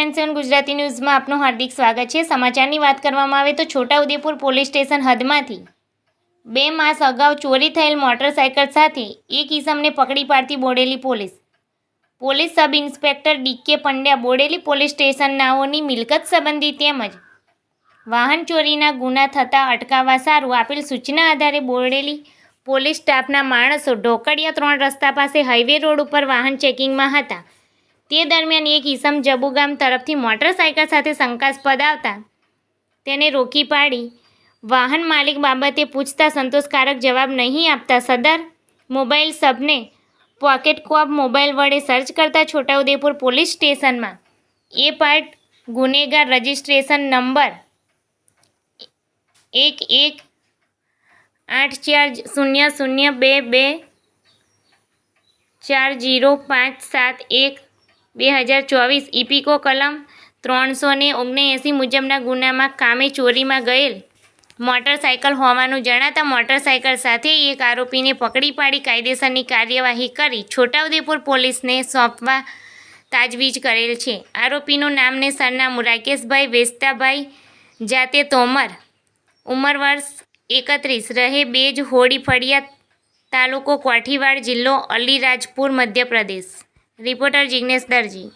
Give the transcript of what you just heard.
N સેવન ગુજરાતી ન્યૂઝમાં આપનું હાર્દિક સ્વાગત છે. સમાચારની વાત કરવામાં આવે તો છોટાઉદેપુર પોલીસ સ્ટેશન હદમાંથી બે માસ અગાઉ ચોરી થયેલ મોટરસાયકલ સાથે એક ઈસમને પકડી પાડતી Bodeli police. Police sub inspector DK Pandya Bodeli police સ્ટેશનનાઓની મિલકત સંબંધી તેમજ વાહન ચોરીના ગુના થતાં અટકાવવા સારું આપેલ સૂચના આધારે બોડેલી પોલીસ સ્ટાફના માણસો ઢોકડિયા ત્રણ રસ્તા પાસે હાઈવે રોડ ઉપર વાહન ચેકિંગમાં હતા. તે દરમિયાન એક ઈસમ જબુગામ તરફથી મોટરસાયકલ સાથે શંકાસ્પદ આવતા તેને રોકી પાડી વાહન માલિક બાબતે પૂછતા સંતોષકારક જવાબ નહીં આપતા સદર મોબાઈલ સબને પોકેટ કોપ મોબાઈલ વડે સર્ચ કરતા છોટાઉદેપુર પોલીસ સ્ટેશનમાં એ પાર્ટ ગુનેગાર રજિસ્ટ્રેશન નંબર એક એક આઠ ચાર શૂન્ય શૂન્ય બે બે ચાર જીરો પાંચ સાત એક બે હજાર ચોવીસ ઇપિકો કલમ ત્રણસો ને ઓગણએંસી મુજબના ગુનામાં કામે ચોરીમાં ગયેલ મોટરસાયકલ હોવાનું જણાતા મોટરસાયકલ સાથે એક આરોપીને પકડી પાડી કાયદેસરની કાર્યવાહી કરી છોટાઉદેપુર પોલીસને સોંપવા તાજવીજ કરેલ છે. આરોપીનું નામને સરનામું રાકેશભાઈ વેસ્તાભાઈ, જાતે તોમર, ઉંમર વર્ષ એકત્રીસ, રહે બેજ હોડી ફળિયા તાલુકો કોઠીવાડ જિલ્લો અલીરાજપુર, મધ્યપ્રદેશ. રિપોર્ટર જિગ્નેશ દરજી.